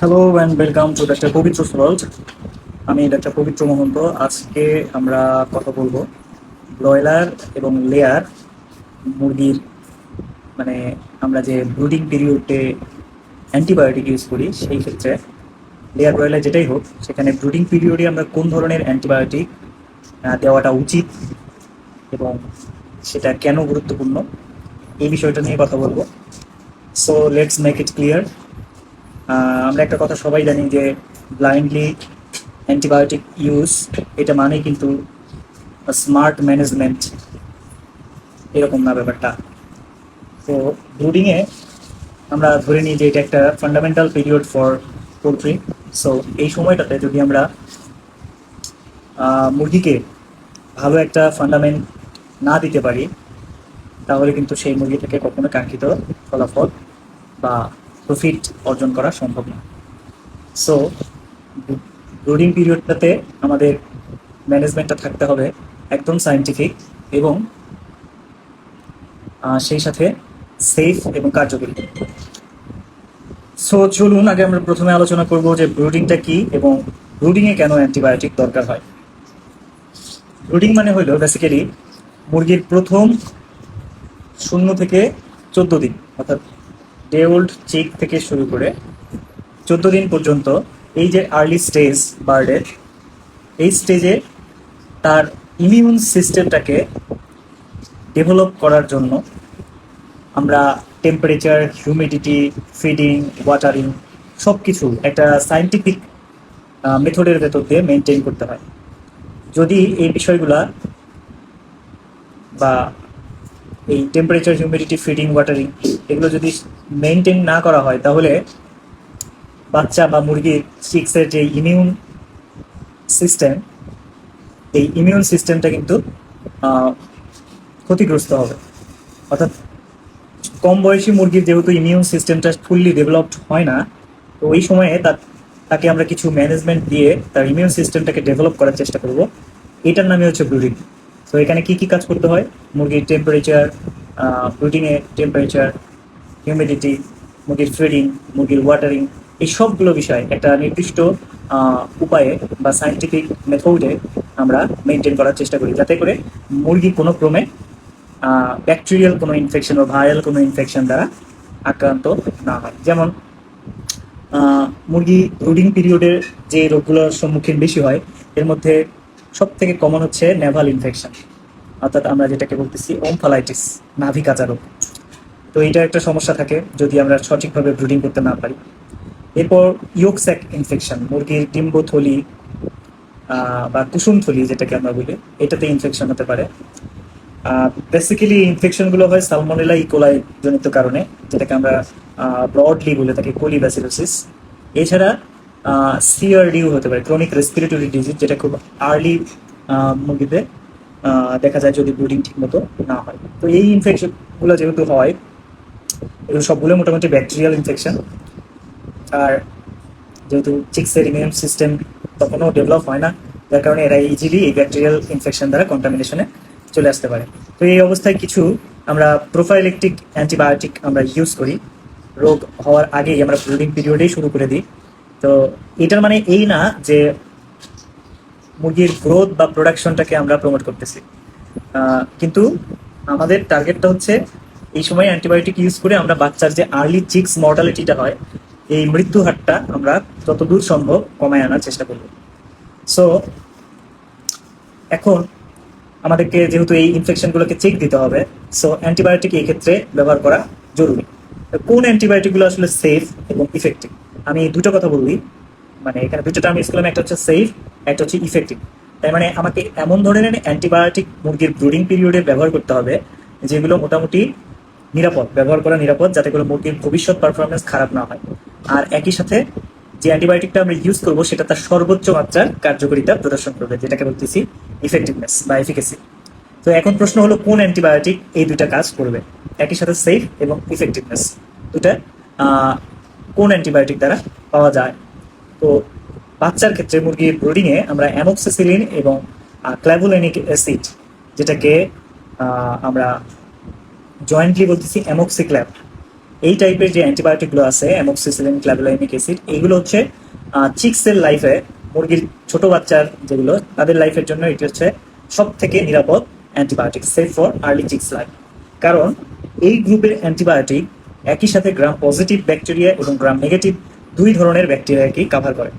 Hello and welcome to doctor Pabitra world আমি doctor Pabitra Mahanta আজকে আমরা কথা বলব ব্রয়লার এবং লেয়ার মুরগির মানে আমরা যে ব্রুডিং পিরিয়ডে অ্যান্টিবায়োটিক ইউজ করি সেই ক্ষেত্রে লেয়ার ব্রয়লার যেটাই হোক, সেখানে ব্রুডিং পিরিয়ডে আমরা কোন ধরনের অ্যান্টিবায়োটিক দেওয়াটা উচিত এবং সেটা কেন গুরুত্বপূর্ণ, এই বিষয়টা নিয়ে কথা বলব। So let's make it clear আমরা একটা কথা সবাই জানি যে ব্লাইন্ডলি অ্যান্টিবায়োটিক ইউজ এটা মানে কিন্তু স্মার্ট ম্যানেজমেন্ট এরকম না ব্যাপারটা। তো ব্রুডিংয়ে আমরা ধরে নিই যে এটা একটা fundamental period for poultry so এই সময়টাতে যদি আমরা মুরগিকে ভালো একটা ফান্ডামেন্ট না দিতে পারি, তাহলে কিন্তু সেই মুরগি থেকে কখনো কাঙ্ক্ষিত ফলাফল বা প্রফিট অর্জন করা সম্ভব না। সো ব্রুডিং পিরিয়ডটাতে আমাদের ম্যানেজমেন্টটা থাকতে হবে একদম সায়েন্টিফিক এবং সেই সাথে সেফ এবং কার্যকরী। সো চলুন আগে আমরা প্রথমে আলোচনা করব যে ব্রুডিংটা কি এবং ব্রুডিংয়ে কেন অ্যান্টিবায়োটিক দরকার হয়। ব্রুডিং মানে হলো বেসিক্যালি মুরগির প্রথম শূন্য থেকে চোদ্দ দিন, অর্থাৎ ডে ওল্ড চিক থেকে শুরু করে চোদ্দ দিন পর্যন্ত এই যে আর্লি স্টেজ বার্ডের, এই স্টেজে তার ইমিউন সিস্টেমটাকে ডেভেলপ করার জন্য আমরা টেম্পারেচার হিউমিডিটি ফিডিং ওয়াটারিং সব কিছু একটা সায়েন্টিফিক মেথডের ভেতর দিয়ে মেনটেন করতে হয়। যদি এই বিষয়গুলা বা এই টেম্পারেচার হিউমিডিটি ফিডিং ওয়াটারিং এগুলো যদি মেনটেন না করা হয়, তাহলে বাচ্চা বা মুরগির চিক্সের যে ইমিউন সিস্টেম এই ইমিউন সিস্টেমটা কিন্তু ক্ষতিগ্রস্ত হবে। অর্থাৎ কম বয়সী মুরগির যেহেতু ইমিউন সিস্টেমটা ফুললি ডেভেলপড হয় না, তো ওই সময়ে তার, তাকে আমরা কিছু ম্যানেজমেন্ট দিয়ে তার ইমিউন সিস্টেমটাকে ডেভেলপ করার চেষ্টা করব। এটার নামে হচ্ছে ব্রুডিং তো এখানে কি কি কাজ করতে হয়? মুরগির টেম্পারেচার ব্রুডিংয়ের টেম্পারেচার হিউমিডিটি মুরগির ফিডিং মুরগির ওয়াটারিং এই সবগুলো বিষয় একটা নির্দিষ্ট উপায়ে বা সায়েন্টিফিক মেথডে আমরা মেনটেন করার চেষ্টা করি। যাতে করে মুরগি কোনো ক্রমে ব্যাকটেরিয়াল কোনো ইনফেকশন বা ভাইরাল কোনো ইনফেকশন দ্বারা আক্রান্ত না হয়। যেমন মুরগি ব্রুডিং পিরিয়ডের যে রোগগুলোর সম্মুখীন বেশি হয়, এর মধ্যে সব থেকে কমন হচ্ছে নেভাল ইনফেকশন অর্থাৎ আমরা যেটাকে বলতেছি ওমফালাইটিস নাভি কাঁচা রোগ। তো এটা একটা সমস্যা থাকে যদি আমরা সঠিকভাবে ব্রুডিং করতে না পারি। এরপর ইয়োকস্যাক ইনফেকশন, মুরগির ডিম্বথলি বা কুসুমথলি যেটাকে আমরা বলি, এটাতে ইনফেকশন হতে পারে। বেসিক্যালি ইনফেকশনগুলো হয় সালমোনেলা ইকোলাই জনিত কারণে, যেটাকে আমরা ব্রডলি বলে থাকি কোলিব্যাসিলোসিস এছাড়া সিআরডিও হতে পারে ক্রনিক রেসপিরেটরি ডিজিজ যেটা খুব আর্লি মুরগিতে দেখা যায় যদি ব্রুডিং ঠিক মতো না হয়। তো এই ইনফেকশনগুলো যেহেতু হয় এগুলো সবগুলো মোটামুটি ব্যাকটেরিয়াল ইনফেকশন আর যেহেতু চিক্সের ইমিউন সিস্টেম তখনও ডেভেলপ হয় না, যার কারণে এরা ইজিলি এই ব্যাকটেরিয়াল ইনফেকশন দ্বারা কন্টামিনেশনে চলে আসতে পারে। তো এই অবস্থায় কিছু আমরা প্রোফাইলেকটিক অ্যান্টিবায়োটিক আমরা ইউজ করি। রোগ হওয়ার আগেই আমরা ব্রুডিং পিরিয়ডেই শুরু করে দিই। তো এটার মানে এই না যে মুরগির গ্রোথ বা প্রোডাকশনটাকে আমরা প্রমোট করতেছি। কিন্তু আমাদের টার্গেটটা হচ্ছে এই সময় অ্যান্টিবায়োটিক ইউজ করে আমরা বাচ্চার যে আর্লি চিক্স মর্টালিটিটা হয়, এই মৃত্যু হারটা আমরা যতদূর সম্ভব কমায় আনার চেষ্টা করব। সো এখন আমাদেরকে যেহেতু এই ইনফেকশনগুলোকে চেক দিতে হবে সো অ্যান্টিবায়োটিক এই ক্ষেত্রে ব্যবহার করা জরুরি। কোন অ্যান্টিবায়োটিকগুলো আসলে সেফ এবং ইফেক্টিভ আমি দুটো কথা বলবি। মানে এখানে দুটো টার্ম ইউজ করলাম, একটা হচ্ছে সেফ একটা হচ্ছে ইফেক্টিভ তাই মানে আমাকে এমন ধরনের অ্যান্টিবায়োটিক মুরগির ব্রুডিং পিরিয়ডে ব্যবহার করতে হবে, যেগুলো মোটামুটি নিরাপদ, ব্যবহার করা নিরাপদ যাতে করে মুরগির ভবিষ্যৎ পারফরমেন্স খারাপ না হয়। আর একই সাথে যে অ্যান্টিবায়োটিকটা আমরা ইউজ করব, সেটা তার সর্বোচ্চ মাত্রার কার্যকারিতা প্রদর্শন করবে, যেটাকে বলতেছি ইফেক্টিভনেস বা এফিকেসি তো এখন প্রশ্ন হলো, কোন অ্যান্টিবায়োটিক এই দুইটা কাজ করবে? একই সাথে সেফ এবং ইফেক্টিভনেস দুটা কোন অ্যান্টিবায়োটিক দ্বারা পাওয়া যায়? তো বাচ্চার ক্ষেত্রে মুরগির ব্রুডিংয়ে আমরা অ্যামোক্সিসিলিন এবং ক্ল্যাভুলেনিক অ্যাসিড যেটাকে আমরা জয়েন্টলি বলতেছি অ্যামোক্সিক্ল্যাব এই টাইপের যে অ্যান্টিবায়োটিকগুলো আছে অ্যামোক্সিসিলিন ক্লাভোলাইনিক অ্যাসিড এগুলো হচ্ছে চিক্সের লাইফে মুরগির ছোট বাচ্চার যেগুলো, তাদের লাইফের জন্য এটি হচ্ছে সব থেকে নিরাপদ antibiotic safe for early chicks life কারণ এই গ্রুপের অ্যান্টিবায়োটিক একই সাথে গ্রাম পজিটিভ ব্যাকটেরিয়া এবং গ্রাম নেগেটিভ দুই ধরনের ব্যাকটেরিয়াকে কাভার করে।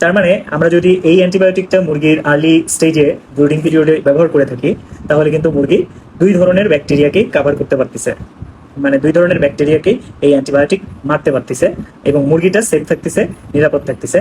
তার মানে আমরা যদি এই অ্যান্টিবায়োটিকটা মুরগির আর্লি স্টেজে ব্রুডিং পিরিয়ডে ব্যবহার করে থাকি তাহলে কিন্তু মুরগি দুই ধরনের ব্যাকটেরিয়াকেই কাভার করতে পারতেছে। মানে দুই ধরনের ব্যাকটেরিয়াকেই এই অ্যান্টিবায়োটিক মারতে পারতেছে এবং মুরগিটা সেফ থাকতেছে, নিরাপদ থাকতেছে।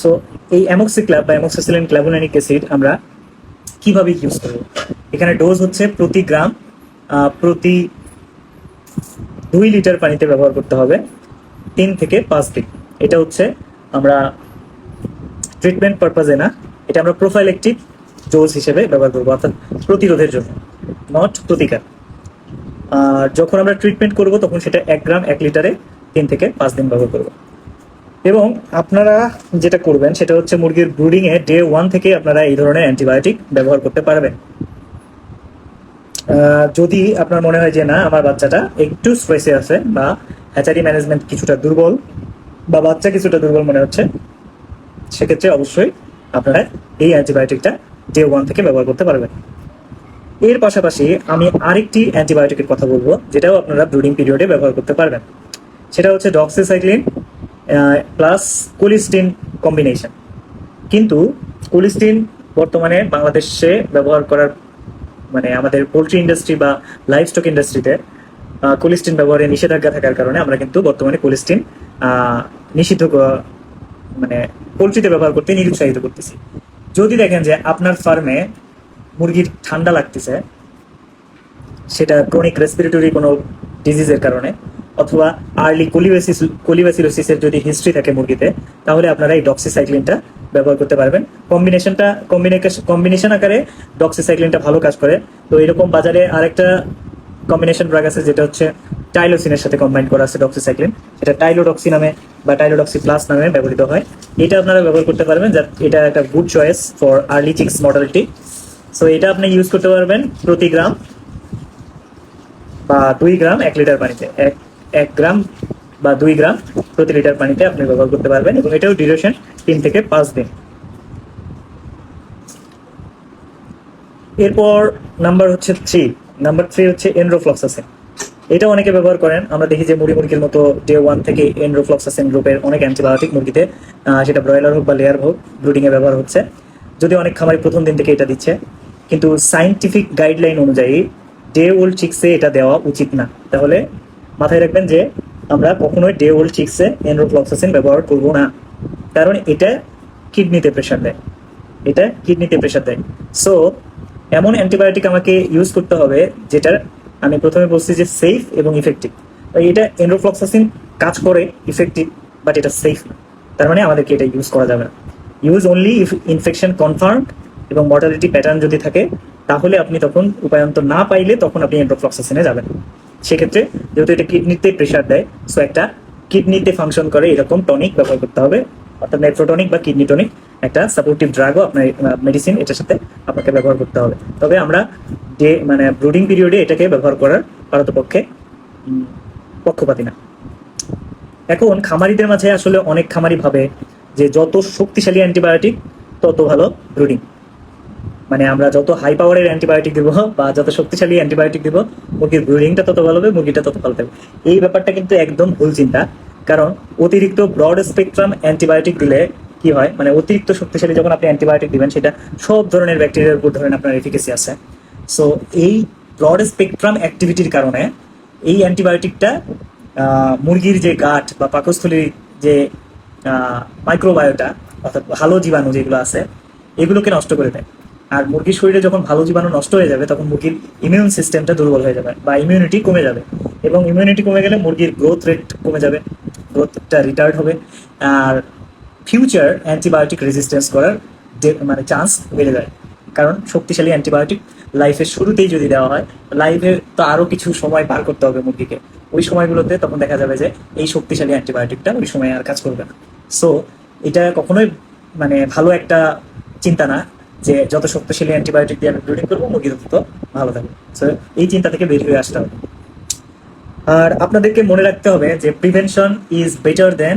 সো এই অ্যামোক্সিক্লাব বা অ্যামোক্সিসিলিন ক্লাভোনানিক অ্যাসিড আমরা কীভাবে ইউজ করব? এখানে ডোজ হচ্ছে প্রতি গ্রাম প্রতি দুই লিটার পানিতে ব্যবহার করতে হবে, তিন থেকে পাঁচ দিন এটা হচ্ছে আমরা ট্রিটমেন্ট পারপাজে না, এটা আমরা প্রোফাইলেকটিভ ডোজ হিসেবে ব্যবহার করব, অর্থাৎ প্রতিরোধের জন্য নট প্রতিকার। আর যখন আমরা ট্রিটমেন্ট করব, তখন সেটা এক গ্রাম, এক লিটারে তিন থেকে পাঁচ দিন ব্যবহার করব। এবং আপনারা যেটা করবেন, সেটা হচ্ছে মুরগির ব্রুডিং এ ডে ওয়ান থেকে আপনারা এই ধরনের অ্যান্টিবায়োটিক ব্যবহার করতে পারবেন। যদি আপনার মনে হয় যে, না, আমার বাচ্চাটা একটু স্ট্রেসে আছে বা হ্যাচারি ম্যানেজমেন্ট কিছুটা দুর্বল বা বাচ্চা কিছুটা দুর্বল মনে হচ্ছে, সেক্ষেত্রে অবশ্যই আপনারা এই অ্যান্টিবায়োটিকটা ডে ওয়ান থেকে ব্যবহার করতে পারবেন। এর পাশাপাশি আমি আরেকটি অ্যান্টিবায়োটিকের কথা বলব, যেটাও আপনারা ব্রুডিং পিরিয়ডে ব্যবহার করতে পারবেন। সেটা হচ্ছে ডক্সিসাইক্লিন প্লাস কোলিস্টিন কম্বিনেশন কিন্তু কোলিস্টিন বর্তমানে বাংলাদেশে ব্যবহার করার মানে আমাদের পোলট্রি ইন্ডাস্ট্রি বা লাইফ স্টক ইন্ডাস্ট্রিতে কোলিস্টিন ব্যবহারে নিষেধাজ্ঞা থাকার কারণে আমরা কিন্তু বর্তমানে কোলিস্টিন নিষিদ্ধ মানে পোলট্রিতে ব্যবহার করতে নিরুৎসাহিত করতেছি। যদি দেখেন যে আপনার ফার্মে মুরগির ঠান্ডা লাগতেছে, সেটা ক্রনিক রেসপিরেটরি কোনো ডিজিজের কারণে, অথবা আর্লি কোলিভেসিস কোলিভেসিলোসিসের যদি হিস্ট্রি থাকে মুরগিতে, তাহলে আপনারা এই ডক্সিসাইক্লিনটা ব্যবহার করতে পারবেন। কম্বিনেশনটা কম্বিনেশন কম্বিনেশন আকারে ডক্সিসাইক্লিনটা ভালো কাজ করে। তো এরকম বাজারে আরেকটা কম্বিনেশন ড্রাগ আছে, যেটা হচ্ছে টাইলোসিনের সাথে কম্বাইন করা আছে ডক্সিসাইক্লিন এটা টাইলোডক্সি নামে বা টাইলোডক্সি প্লাস নামে ব্যবহৃত হয়। এটা আপনারা ব্যবহার করতে পারবেন, যা এটা একটা good choice for early chicks mortality so এটা আপনি ইউজ করতে পারবেন প্রতি গ্রাম বা দুই গ্রাম এক লিটার পানিতে। এক এক গ্রাম বা দুই গ্রাম প্রতি লিটার পানিতে আপনি ব্যবহার করতে পারবেন এবং এটাও ডিউরেশন তিন থেকে পাঁচ দিন। এরপর নাম্বার হচ্ছে থ্রি নাম্বার থ্রি হচ্ছে এনরোফ্লক্সাসিন এটা অনেকে ব্যবহার করেন। আমরা দেখি যে মুড়ি মুরগির মতো ডে ওয়ান থেকে এনরোফ্লক্সাসিন গ্রুপের অনেক অ্যান্টিবায়োটিক মুরগিতে সেটা ব্রয়লার হোক বা লেয়ার হোক ব্রুডিং এ ব্যবহার হচ্ছে। যদি অনেক খামারি প্রথম দিন থেকে এটা দিচ্ছে, কিন্তু সাইন্টিফিক গাইডলাইন অনুযায়ী ডে ওল্ড চিক্সে এটা দেওয়া উচিত না। তাহলে মাথায় রাখবেন যে আমরা কখনোই ডে ওল্ড চিক্সে এনরোফ্লক্সাসিন ব্যবহার করব না। কারণ এটা কিডনিতে প্রেশার দেয়। এটা কিডনিতে প্রেশার দেয়। সো এমন অ্যান্টিবায়োটিক আমাকে ইউজ করতে হবে যেটার আমি প্রথমে বলছি যে সেফ এবং ইফেক্টিভ এটা এনরোফ্লক্সাসিন কাজ করে ইফেক্টিভ বাট এটা সেফ না। তার মানে আমাদেরকে এটা ইউজ করা যাবে না। Use only if infection confirm এবং মর্টালিটি প্যাটার্ন যদি থাকে, তাহলে আপনি তখন উপায়ন্ত না পাইলে তখন আপনি এন্ড্রোফ্লক্সাসিনে যাবেন। সেক্ষেত্রে যেহেতু এটা কিডনিতে প্রেশার দেয় সো একটা কিডনিতে ফাংশন করে এরকম টনিক ব্যবহার করতে হবে, অর্থাৎ নেফ্রোটনিক বা কিডনি টনিক একটা সাপোর্টিভ ড্রাগও আপনার মেডিসিন এটার সাথে আপনাকে ব্যবহার করতে হবে। তবে আমরা ডে মানে ব্রুডিং পিরিয়ডে এটাকে ব্যবহার করার পারতপক্ষে উম, পক্ষপাতি না। এখন খামারিদের মাঝে আসলে অনেক খামারি ভাবে যে যত শক্তিশালী অ্যান্টিবায়োটিক তত ভালো ব্রুডিং মানে আমরা যত হাই পাওয়ারের অ্যান্টিবায়োটিক দিব বা যত শক্তিশালী অ্যান্টিবায়োটিক দিব মুরগির ব্রুডিংটা তত ভালো হবে মুরগিটা তত ভালো থাকবে। এই ব্যাপারটা কিন্তু একদম ভুল চিন্তা কারণ অতিরিক্ত ব্রড স্পেকট্রাম অ্যান্টিবায়োটিক দিলে কি হয়? মানে অতিরিক্ত শক্তিশালী যখন আপনি অ্যান্টিবায়োটিক দিবেন, সেটা সব ধরনের ব্যাকটেরিয়ার উপর ধরেন আপনার এফিকেসি আছে। সো এই ব্রড স্পেকট্রাম অ্যাক্টিভিটির কারণে এই অ্যান্টিবায়োটিকটা মুরগির যে গাঠ বা পাকস্থলীর যে মাইক্রোবায়োটা অর্থাৎ ভালো জীবাণু যেগুলো আছে, এগুলোকে নষ্ট করে দেয়। আর মুরগির শরীরে যখন ভালো জীবাণু নষ্ট হয়ে যাবে, তখন মুরগির ইমিউন সিস্টেমটা দুর্বল হয়ে যাবে বা ইমিউনিটি কমে যাবে। এবং ইমিউনিটি কমে গেলে মুরগির গ্রোথ রেট কমে যাবে গ্রোথটা রিটার্ড হবে। আর ফিউচার অ্যান্টিবায়োটিক রেজিস্ট্যান্স করার মানে চান্স বেড়ে যায়। কারণ শক্তিশালী অ্যান্টিবায়োটিক লাইফের শুরুতেই যদি দেওয়া হয় লাইফের তো আরও কিছু সময় পার করতে হবে মুরগিকে। ওই সময়গুলোতে তখন দেখা যাবে যে এই শক্তিশালী অ্যান্টিবায়োটিকটা ওই সময় আর কাজ করবে না। সো এটা কখনোই মানে ভালো একটা চিন্তা না যে যত শক্তিশালী অ্যান্টিবায়োটিক দিয়ে আমি ব্রিডিং করব মুরগি তত ভালো থাকবে। সো এই চিন্তা থেকে বের হয়ে আসতে হবে। আর আপনাদেরকে মনে রাখতে হবে যে prevention is better than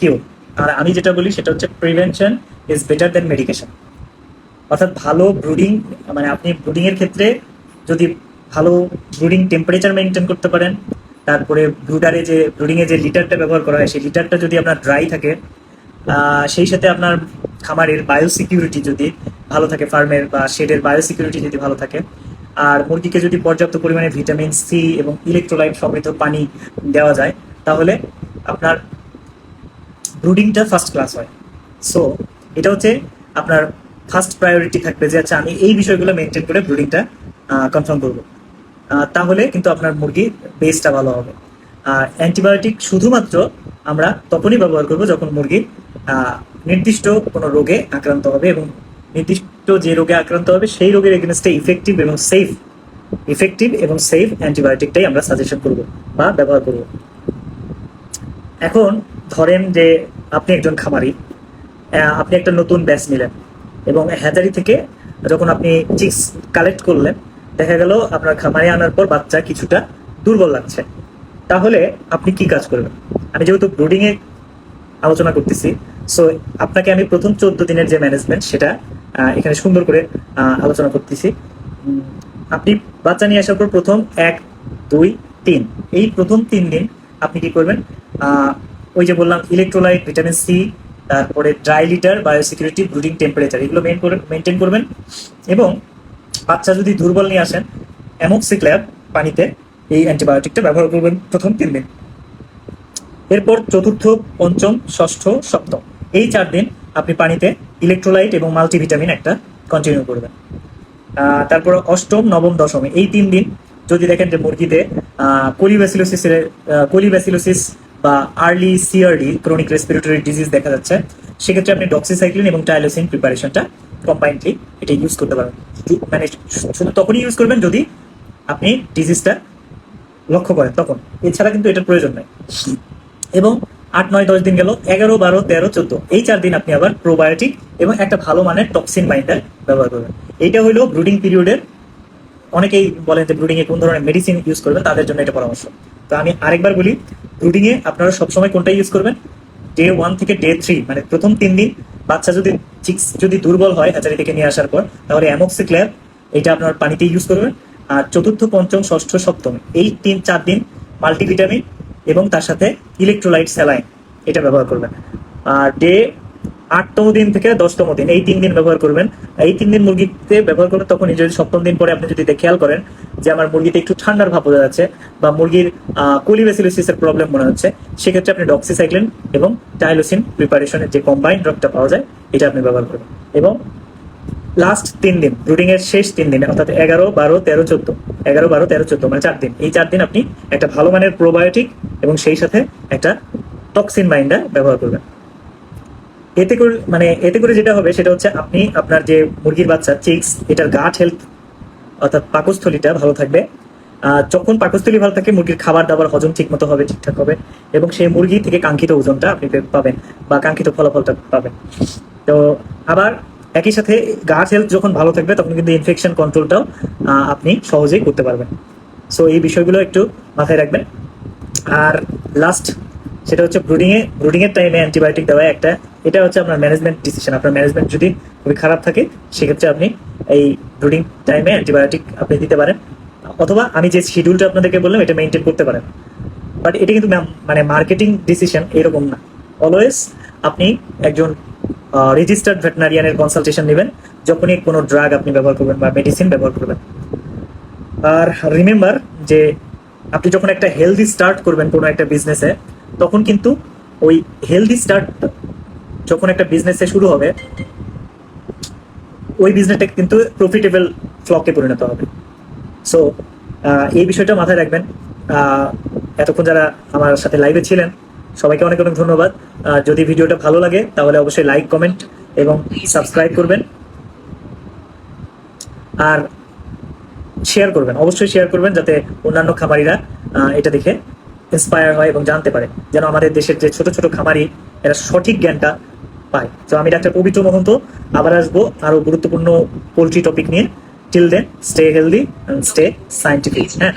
cure আর আমি যেটা বলি সেটা হচ্ছে prevention is better than medication অর্থাৎ ভালো ব্রুডিং মানে আপনি ব্রুডিং এর ক্ষেত্রে যদি ভালো ব্রুডিং টেম্পারেচার মেনটেন করতে পারেন, তারপরে ব্রুডারে যে ব্রুডিং এ যে লিটারটা ব্যবহার করা হয়, সেই লিটারটা যদি আপনার ড্রাই থাকে সেই সাথে আপনার খামারের বায়ো সিকিউরিটি যদি ভালো থাকে, ফার্মের বা শেডের বায়ো সিকিউরিটি যদি ভালো থাকে, আর মুরগিকে যদি পর্যাপ্ত পরিমাণে ভিটামিন সি এবং ইলেকট্রোলাইট সমৃদ্ধ পানি দেওয়া যায়, তাহলে আপনার ব্রুডিংটা ফার্স্ট ক্লাস হয়। সো এটা হচ্ছে আপনার ফার্স্ট প্রায়োরিটি থাকবে যে আচ্ছা আমি এই বিষয়গুলো মেনটেন করে ব্রুডিংটা কনফার্ম করব। তাহলে কিন্তু আপনার মুরগির বেসটা ভালো হবে। আর অ্যান্টিবায়োটিক শুধুমাত্র আমরা তখনই ব্যবহার করব যখন মুরগি নির্দিষ্ট কোনো রোগে আক্রান্ত হবে এবং নির্দিষ্ট যে রোগে আক্রান্ত হবে, সেই রোগের এগেনস্টে ইফেক্টিভ এবং সেফ ইফেক্টিভ এবং সেফ অ্যান্টিবায়োটিকটাই আমরা সাজেশন করব বা ব্যবহার করব। এখন ধরেন যে আপনি একজন খামারি আপনি একটা নতুন ব্যাচ নিলেন এবং হ্যাচারি থেকে যখন আপনি চিক্স কালেক্ট করলেন, দেখা গেল আপনার খামারে আনার পর বাচ্চা কিছুটা দুর্বল লাগছে। তাহলে আপনি কি কাজ করবেন? আমি যেহেতু ব্রুডিং এ আলোচনা করতেছি সো আপনাকে আমি প্রথম চোদ্দ দিনের যে ম্যানেজমেন্ট সেটা এখানে সুন্দর করে আলোচনা করতেছি। আপনি বাচ্চা নিয়ে আসার পর প্রথম এক, দুই, তিন, এই প্রথম তিন দিন আপনি কি করবেন? ওই যে বললাম ইলেকট্রোলাইট ভিটামিন সি তারপরে dry litter biosecurity brooding temperature এগুলো মেন মেনটেন করবেন। এবং বাচ্চা যদি দুর্বল নিয়ে আসেন অ্যামোক্সিক্ল্যাব পানিতে এই অ্যান্টিবায়োটিকটা ব্যবহার করবেন প্রথম তিন দিন। এরপর চতুর্থ, পঞ্চম, ষষ্ঠ, সপ্তম, এই চার দিন আপনি পানিতে ইলেকট্রোলাইট এবং মাল্টিভিটামিন একটা কন্টিনিউ করবেন। তারপর অষ্টম, নবম, দশমে, এই তিন দিন যদি দেখেন যে মুরগিতে কোলিব্যাসিলোসিসের কোলিব্যাসিলোসিস বা early CRD chronic respiratory disease দেখা যাচ্ছে, সেক্ষেত্রে আপনি ডক্সিসাইক্লিন এবং টাইলোসিন প্রিপারেশনটা কম্বাইন্ডলি এটা ইউজ করতে পারেন মানে শুধু তখনই ইউজ করবেন যদি আপনি ডিজিজটা লক্ষ্য করেন তখন। এছাড়া কিন্তু এটার প্রয়োজন নেই। এবং আট, নয়, দশ দিন গেল, এগারো, বারো, তেরো, চোদ্দ, এই চার দিন আপনি আবার প্রোবায়োটিক এবং একটা ভালো মানের টক্সিন বাইন্ডার ব্যবহার করবেন। এইটা হলো ব্রুডিং পিরিয়ডের অনেকেই বলেন যে ব্রুডিং এ কোন ধরনের মেডিসিন ইউজ করবেন, তাদের জন্য এটা পরামর্শ। তো আমি আরেকবার বলি এ আপনারা সবসময় কোনটা ইউজ করবেন? ডে ওয়ান থেকে ডে থ্রি মানে প্রথম তিন দিন বাচ্চা যদি চিক্স যদি দুর্বল হয় হ্যাচারি থেকে নিয়ে আসার পর, তাহলে অ্যামোক্সিক্ল্যাব এটা আপনার পানিতে ইউজ করবেন। আর চতুর্থ, পঞ্চম, ষষ্ঠ, সপ্তম, এই তিন চার দিন মাল্টিভিটামিন এবং তার সাথে ইলেকট্রোলাইট স্যালাইন এটা ব্যবহার করবেন। আর ডে আটতম দিন থেকে দশতম দিন, এই তিন দিন ব্যবহার করবেন। এই তিন দিন মুরগিতে ব্যবহার করবেন তখন যদি সপ্তম দিন পরে আপনি যদি খেয়াল করেন যে আমার মুরগিতে একটু ঠান্ডার ভাব বোঝা যাচ্ছে বা মুরগির কোলিভেসিলোসিসের প্রবলেম মনে হচ্ছে, সেক্ষেত্রে আপনি ডক্সিসাইক্লিন এবং টাইলোসিন প্রিপারেশনের যে কম্বাইন্ড ড্রপটা পাওয়া যায়, এটা আপনি ব্যবহার করবেন। এবং লাস্ট তিন দিন ব্রুডিং এর শেষ তিন দিন, অর্থাৎ এগারো, বারো, তেরো, চোদ্দ, এগারো, বারো, তেরো, চোদ্দ মানে চার দিন। এই চার দিন আপনি একটা ভালো মানের প্রোবায়োটিক এবং সেই সাথে একটা টক্সিন বাইন্ডার ব্যবহার করবেন। এতে করে মানে এতে করে যেটা হবে, সেটা হচ্ছে আপনি আপনার যে মুরগির বাচ্চা চিক্স এটার গাট হেলথ অর্থাৎ পাকস্থলীটা ভালো থাকবে। যখন পাকস্থলী ভালো থাকে, মুরগির খাবার দাবার হজম ঠিক মতো হবে, ঠিকঠাক হবে, এবং সেই মুরগি থেকে কাঙ্ক্ষিত ওজনটা আপনি পাবেন বা কাঙ্ক্ষিত ফলাফলটা পাবেন। তো আবার একই সাথে গাট হেলথ যখন ভালো থাকবে, তখন কিন্তু ইনফেকশন কন্ট্রোলটাও আপনি সহজেই করতে পারবেন। সো এই বিষয়গুলো একটু মাথায় রাখবেন। আর লাস্ট সেটা হচ্ছে ব্রুডিংয়ে এ ব্রুডিং এর টাইমে অ্যান্টিবায়োটিক দেওয়া একটা এটা হচ্ছে আপনার ম্যানেজমেন্ট ডিসিশন আপনার ম্যানেজমেন্ট যদি খুবই খারাপ থাকে, সেক্ষেত্রে আপনি এই ব্রুডিং টাইমে অ্যান্টিবায়োটিক আপনি দিতে পারেন। অথবা আমি যে শিডিউলটা আপনাদেরকে বললাম, এটা মেনটেন করতে পারেন। বাট এটা কিন্তু মানে মার্কেটিং ডিসিশন এরকম না। অলওয়েজ আপনি একজন রেজিস্টার্ড ভেটেনারিয়ানের কনসালটেশন নেবেন, যখনই কোনো ড্রাগ আপনি ব্যবহার করবেন বা মেডিসিন ব্যবহার করবেন। আর রিমেম্বার যে আপনি যখন একটা হেলদি স্টার্ট করবেন কোনো একটা বিজনেসে তখন কিন্তু ওই হেলদি স্টার্ট যখন একটা বিজনেসে শুরু হবে, ওই বিজনেসটা কিন্তু প্রফিটেবল ফ্লকে পরিণত হবে। সো এই বিষয়টা মাথায় রাখবেন। এতক্ষণ যারা আমার সাথে লাইভে ছিলেন, সবাইকে অনেক অনেক ধন্যবাদ। যদি ভিডিওটা ভালো লাগে, তাহলে অবশ্যই লাইক কমেন্ট এবং সাবস্ক্রাইব করবেন। আর শেয়ার করবেন, অবশ্যই শেয়ার করবেন যাতে অন্যান্য খামারিরা এটা দেখে ইন্সপায়ার হয় এবং জানতে পারে। যেন আমাদের দেশের যে ছোট ছোট খামারি, এরা সঠিক জ্ঞানটা পায় তো আমি ডাক্তার পবিত্র মহন্ত, আবার আসব আরও গুরুত্বপূর্ণ পোলট্রি টপিক নিয়ে। Till then stay healthy stay scientific হ্যাঁ?